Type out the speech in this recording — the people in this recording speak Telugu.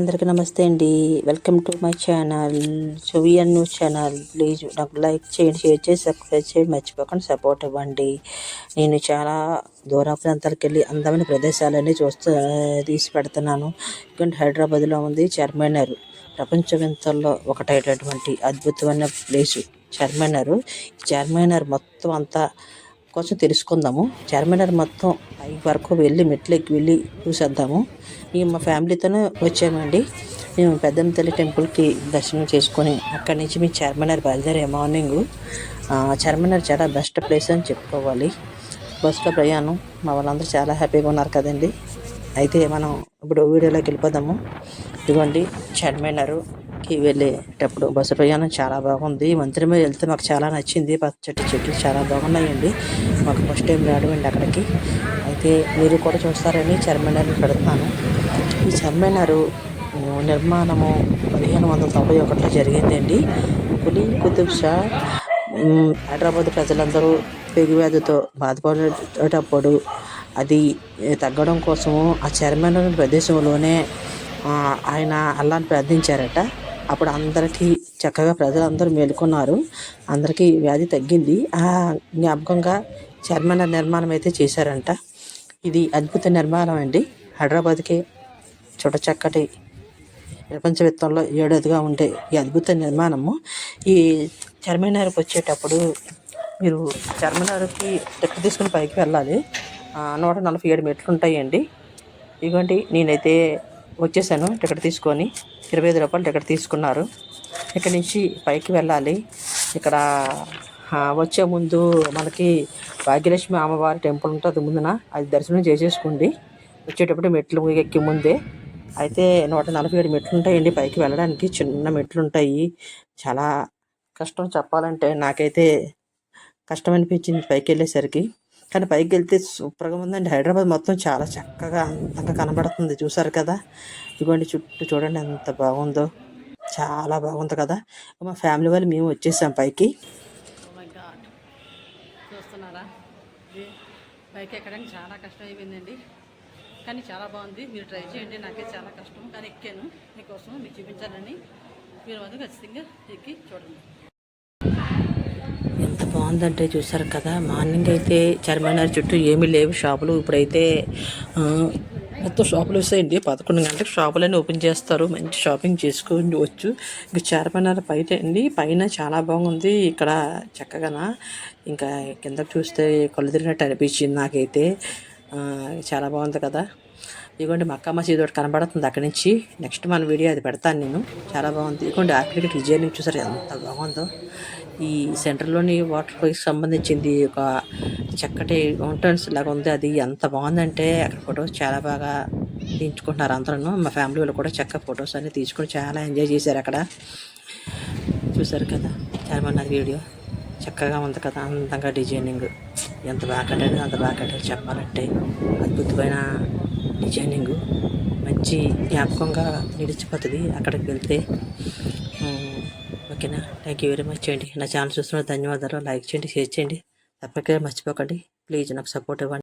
అందరికీ నమస్తే అండి. వెల్కమ్ టు మై ఛానల్ చూవియన్ న్యూస్ ఛానల్ ప్లీజ్ నాకు లైక్ చేయండి షేర్ చేసి సబ్స్క్రైబ్ చేయండి. మర్చిపోకుండా సపోర్ట్ ఇవ్వండి. నేను చాలా దూర ప్రాంతాలకు వెళ్ళి అందమైన ప్రదేశాలన్నీ చూస్తూ తీసి పెడుతున్నాను. ఎందుకంటే హైదరాబాద్లో ఉంది చార్మినార్. ప్రపంచవింతల్లో ఒకటైనటువంటి అద్భుతమైన ప్లేసు చార్మినార్. చార్మినార్ మొత్తం అంతా కొంచెం తెలుసుకుందాము. చార్మినార్ మొత్తం పై వరకు వెళ్ళి మెట్లు ఎక్కి వెళ్ళి చూసేద్దాము. మేము మా ఫ్యామిలీతోనే వచ్చామండి. మేము పెద్దమ్మ తల్లి టెంపుల్కి దర్శనం చేసుకొని అక్కడి నుంచి మీ చార్మినార్ బయలుదేరే మార్నింగ్. చార్మినార్ చాలా బెస్ట్ ప్లేస్ అని చెప్పుకోవాలి. బస్సులో ప్రయాణం మా వాళ్ళందరూ చాలా హ్యాపీగా ఉన్నారు కదండి. అయితే మనం ఇప్పుడు వీడియోలోకి వెళ్ళిపోదాము. ఇదిగోండి చార్మినార్. కి వెళ్ళేటప్పుడు బస్సు ప్రయాణం చాలా బాగుంది. మంత్రి మీద వెళ్తే మాకు చాలా నచ్చింది. పచ్చటి చెట్లు చాలా బాగున్నాయండి. మాకు ఫస్ట్ టైం రావడం అండి అక్కడికి. అయితే మీరు కూడా చూస్తారని చార్మినార్ పెడుతున్నాను. ఈ చార్మినార్ నిర్మాణము పదిహేను వందల తొంభై ఒకటిలో జరిగిందండి. పులి కుతుబ్ షా హైదరాబాద్ ప్రజలందరూ పెగువ్యాధితో బాధపడేటప్పుడు అది తగ్గడం కోసము ఆ చార్మినార్ ప్రదేశంలోనే ఆయన అల్లాని ప్రార్థించారట. అప్పుడు అందరికీ చక్కగా ప్రజలందరూ మేలుకున్నారు. అందరికీ వ్యాధి తగ్గింది. ఆ జ్ఞాపకంగా చార్మినార్ నిర్మాణం అయితే చేశారంట. ఇది అద్భుత నిర్మాణం అండి. హైదరాబాద్కి చూడ ప్రపంచవిత్తంలో ఏడోదిగా ఉండే ఈ అద్భుత నిర్మాణము. ఈ చార్మినార్కి వచ్చేటప్పుడు మీరు చార్మినార్కి టికెట్ తీసుకుని పైకి వెళ్ళాలి. నూట నలభై ఏడు మెట్లు ఉంటాయండి. ఇదిగోండి నేనైతే వచ్చేసాను. టికెట్ తీసుకొని ఇరవై ఐదు రూపాయలు టికెట్ తీసుకున్నారు. ఇక్కడ నుంచి పైకి వెళ్ళాలి. ఇక్కడ వచ్చే ముందు మనకి భాగ్యలక్ష్మి అమ్మవారి టెంపుల్ ఉంటుంది ముందున. అది దర్శనం చేసేసుకోండి. వచ్చేటప్పుడు మెట్లు ఎక్కి ముందే. అయితే నూట నలభై ఏడు మెట్లు ఉంటాయండి పైకి వెళ్ళడానికి. చిన్న మెట్లు ఉంటాయి. చాలా కష్టం చెప్పాలంటే నాకైతే కష్టం అనిపించింది పైకి వెళ్ళేసరికి. కానీ పైకి వెళ్తే సూపర్గా ఉందండి. హైదరాబాద్ మొత్తం చాలా చక్కగా అందంగా కనబడుతుంది. చూసారు కదా? ఇదిగోండి చుట్టూ చూడండి ఎంత బాగుందో. చాలా బాగుంది కదా? మా ఫ్యామిలీ వాళ్ళు మేము వచ్చేసాం పైకి. Oh చూస్తున్నారా? పైకి ఎక్కడానికి చాలా కష్టం అయిపోయిందండి. కానీ చాలా బాగుంది. మీరు ట్రై చేయండి. నాకే చాలా కష్టం. కానీ ఎక్కాను. మీకోసం మీకు చూపించాలని. మీరు అది ఖచ్చితంగా ఎక్కి చూడండి. బాగుందంటే చూసారు కదా. మార్నింగ్ అయితే చార్మినార్ చుట్టూ ఏమీ లేవు. షాపులు ఇప్పుడైతే మొత్తం షాపులు వస్తాయండి. పదకొండు గంటలకు షాపులన్నీ ఓపెన్ చేస్తారు. మంచి షాపింగ్ చేసుకొని వచ్చు. ఇంకా చార్మినార్ బయట అండి. పైన చాలా బాగుంది. ఇక్కడ చక్కగా ఇంకా కిందకు చూస్తే కళ్ళు తిరిగినట్టు అనిపించింది నాకైతే. చాలా బాగుంది కదా. ఇదిగోండి మక్కా మసీదు ఒకటి కనబడుతుంది అక్కడి నుంచి. నెక్స్ట్ మన వీడియో అది పెడతాను నేను. చాలా బాగుంది. ఇదిగోండి ఆర్కిటెక్ట్ డిజైనింగ్ చూసారు ఎంత బాగుందో. ఈ సెంటర్లోని వాటర్ పైకి సంబంధించింది ఒక చక్కటి మౌంటైన్స్ లాగా ఉంది. అది ఎంత బాగుందంటే అక్కడ ఫొటోస్ చాలా బాగా తీయించుకుంటున్నారు అందరూ మా ఫ్యామిలీ వాళ్ళు కూడా చక్కగా ఫొటోస్ అన్ని తీసుకొని చాలా ఎంజాయ్ చేశారు అక్కడ. చూసారు కదా చాలా బాగున్నది వీడియో చక్కగా ఉంది కదా అందంగా డిజైనింగ్ ఎంత బాగా కట్టారు అంత బాగా కట్టారు చెప్పాలంటే. అద్భుతమైన జర్నింగ్ మంచి జ్ఞాపకంగా నిలిచిపోతుంది అక్కడికి వెళ్తే. ఓకేనా? థ్యాంక్ యూ వెరీ మచ్ చేయండి. నా ఛానల్ చూస్తున్న ధన్యవాదాలు. లైక్ చేయండి షేర్ చేయండి. తప్పకుండా మర్చిపోకండి. ప్లీజ్ నాకు సపోర్ట్ ఇవ్వండి.